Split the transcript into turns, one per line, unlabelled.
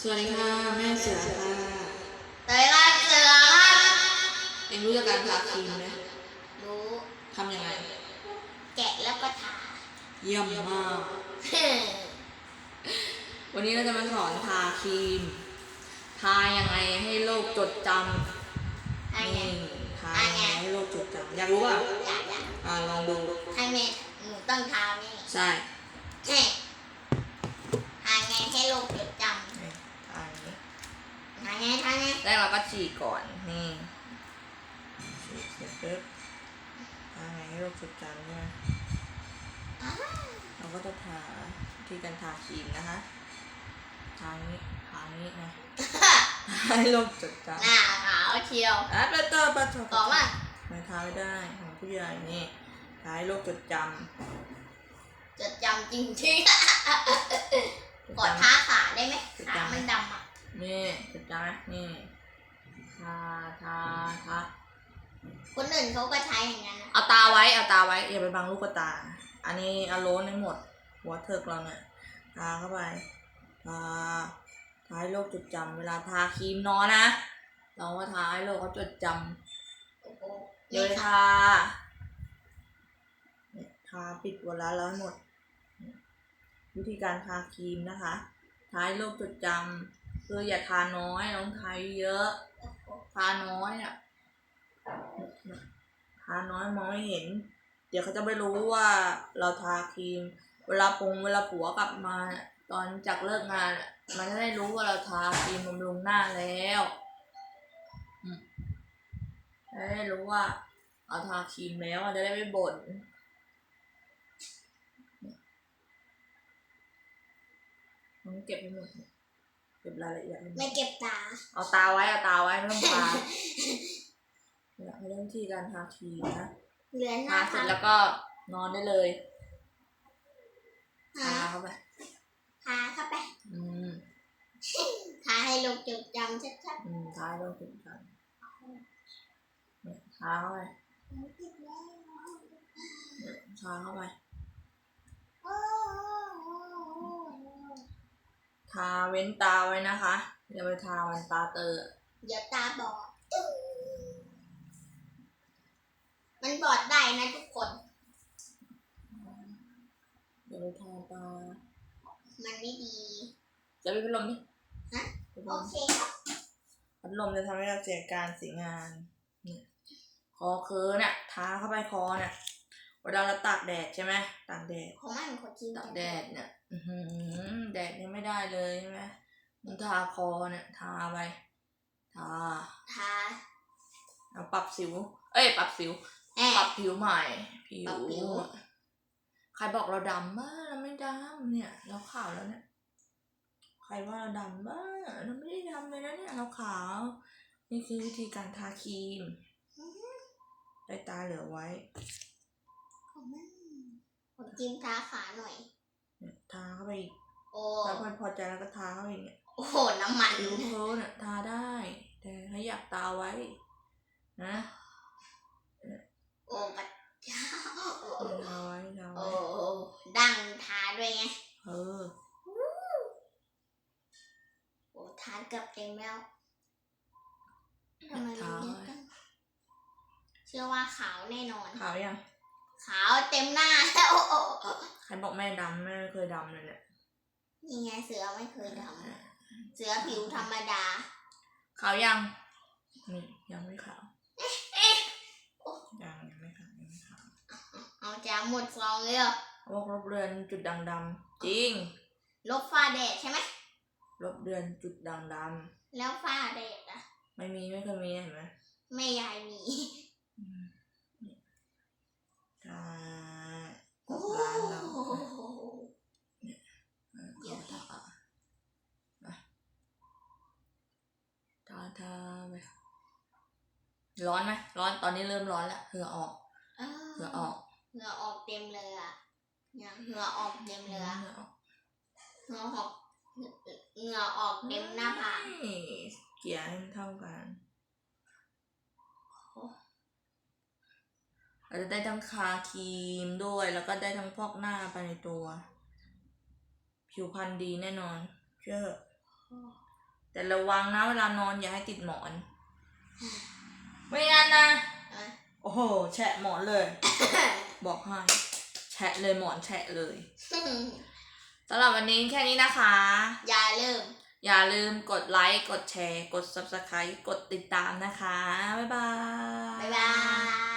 สวัสดีค่ะ แม่เสือค่ะ
เตยครับเสือครับ
เอ็งรู้จักการทาครีมไหม
รู้
ทำยังไง
แกะแล้วก็ทา
เยี่ยมมาก วันนี้เราจะมาสอนทาครีม ทายังไงให้โลกจดจำ
ให้ไง
นี่ทายังไงให้โลกจดจำอยากรู้ป่ะ
อยากอยาก
อ่าลองดู
ให้แม่หนูต้องทาแม่
ใช่
แม่ทาไงให้โลกจดจ
นี่ทาอย่างนี้ำ
ทาไงทาไง
แร กเราก็ฉีดก่อน นี่ฉีดเสร็จปุ๊บทาไงให้โลกจดจำใช่ไหม
อ้าว
เราก็จะทาที่การทาครีมนะคะ ทานี้ทานี้นะให้โลกจดจำ
หน้าขาวเชียว
อะปะเตอร์ปะเตอร์
ต่อมา
ไม่ทาไม่ได้ของผู้ใหญ่นี่ทาให้โลกจดจ
จดจำจริงำ
จด
ๆกด
จำ
ทาขาได้ไหม
จด
ขา
จำ
มันดำอะ
นี่จดจำไหมนี่ ทาทาทา
คนอื่นเขาก็ใช้อย่างนั้นนะ
เอาตาไว้ เอาตาไว้อย่าไปบังลูกตา อันนี้เอาโล้นให้หมด หัวเถิกเราเนี่ยทาเข้าไปทาทาให้โลกจดจำเวลาทาครีมนอนนะเราก็ทาให้โลกเขาจดจำ
โอ้โห
เดี๋ยว
นี่
ทาเนี่ยทาปิดหัวร้านแล้วให้หมด วิธีการทาครีมนะคะ ทาให้โรคจดจำคืออย่าทาน้อยต้องทาเยอะ ทาน้อยอะทาน้อยมองไม่เห็น เดี๋ยวเขาจะไม่รู้ว่าเราทาครีม เวลาปงเวลาผัวกลับมาตอนจากเลิกงานมันจะได้รู้ว่าเราทาครีมบำรุงหน้าแล้วจะได้รู้ว่าเราทาครีมแล้วจะได้ไม่บ่นต้องเก็บให้หมดเก็บรายละเอียดให้หมด
ไม่เก็บตา
เอาตาไว้ เอาตาไว้ไม่ต้องทาเนี่ยเรื่องที่การทาครีมนะ
เหลือห
ทา
น้า
เสร็
ทา
จแล้วก็นอนได้เลย
ทา
ทาเข้าไป
ทาเข้าไป
อืม
ทาให้โลกจดจำชัด
อืมทาให้เราถึงกันเนี่ยทาเข้าไป
ๆ
เนี่ยทาเข้าไปทาเว้นตาไว้นะคะ อย่าไปทาวันตาเตอ
เดี๋ยวตาบอดมันบอดได้นะทุกคน
อย่าไปทาตา
มันไม่ดี
จะไปพัดลมดิ
ฮะ
พัดล
โอ
ม
เคครับ
พัดลมจะทำให้เราเสียการเสียงานเนี่ยคอเคือเนี่ยทาเข้าไปคอเนี่ยเวลาเราตากแดดใช่ไหมตากแดด
ของมันคนจีน
ตากแดดเนี่ยอื้อหือแดดยังไม่ได้เลยใช่ไหม มันทาคอเนี่ยทาไปทา
ทา
เอาปรับสิว เอ้ย ปรับสิว
แอบ
ปรับผิวใหม่ ผิว
ปรับผิว
ใครบอกเราดำบ้าเราไม่ดำเนี่ย เราขาวแล้วเนี่ย ใครว่าเราดำบ้าเราไม่ได้ดำเลยนะเนี่ยเราขาว นี่คือวิธีการทาครีมได้ตาเหลือไว้
ของมันคนจีนทาขาหน่อย
เนี่ยทาเข้าไปอีก
โอ้
ถ้ามันพอใจแล้วก็ทาเข้าไปอีกเนี่ย
โอ้โห น้ำมัน
ผิวเพ้อเนี่ยทาได้ แต่ให้อยากตาไว้ นะ
โอ้ปัดเจ้า
ทาไว้ทา
โอ้
ไว้
ดังทาด้วยไง
เออ
โอ้ทาเกือบเต็มแล้วทำไมมันเยอะจังเชื่อว่าขาวแน่นอน
ขาวยัง
ขาวเต็มหน้าแล้วโอ้โอ้โอ้
ใครบอกแม่ดำแม่ไม่เคยดำเลยเนี่ย
นี่ไงเสือไม่เคยดำ เสือผิวธรรมดา
ขาวยังนี่ยังไม่ขาวยังยังไม่ขาวยังไม่ขาว
เอาจะหมดซองเลยเหรอ
เขาบอกลบเรือนจุดด่างดำจริง
ลบฝ้าแดดใช่ไหม
ลบเรือนจุดด่างด
แล้วฝ้าแดดอะำ
ไม่มีไม่เคยมีเห็นไหม
ไม่ยายมี
อืมนี่ทาร้านเรา
โอ้โห
เออเขาทาอะทาทาไป ร้อนไหมร้อนตอนนี้เริ่มร้อนแล้วเหงื่อออกเหงื่อออก
เหงื่อออกเต็มเลยอะเนี่ยเหงื่อออกเต็มเลยอะ
เหงื่อออก
เหงื่อออกเหงื่อออกเต็มหน้าผาก
นี่เกลี่ยให้มันเท่ากันเราจะได้ทั้งคาครีมด้วย แล้วก็ได้ทั้งพอกหน้าไปในตัว ผิวพรรณดีแน่นอน เชื่อแต่ระวังนะเวลานอนอย่าให้ติดหมอน ไม่งั้นนะ
อะ
โอ้ โห แฉะหมอนเลย บอกให้ แฉะเลยหมอนแฉะเลยสำหรับวันนี้แค่นี้นะคะ
อย่าลืม
อย่าลืมกดไลค์ กดแชร์ กด subscribe กดติดตามนะคะ บ๊ายบาย
บ๊ายบาย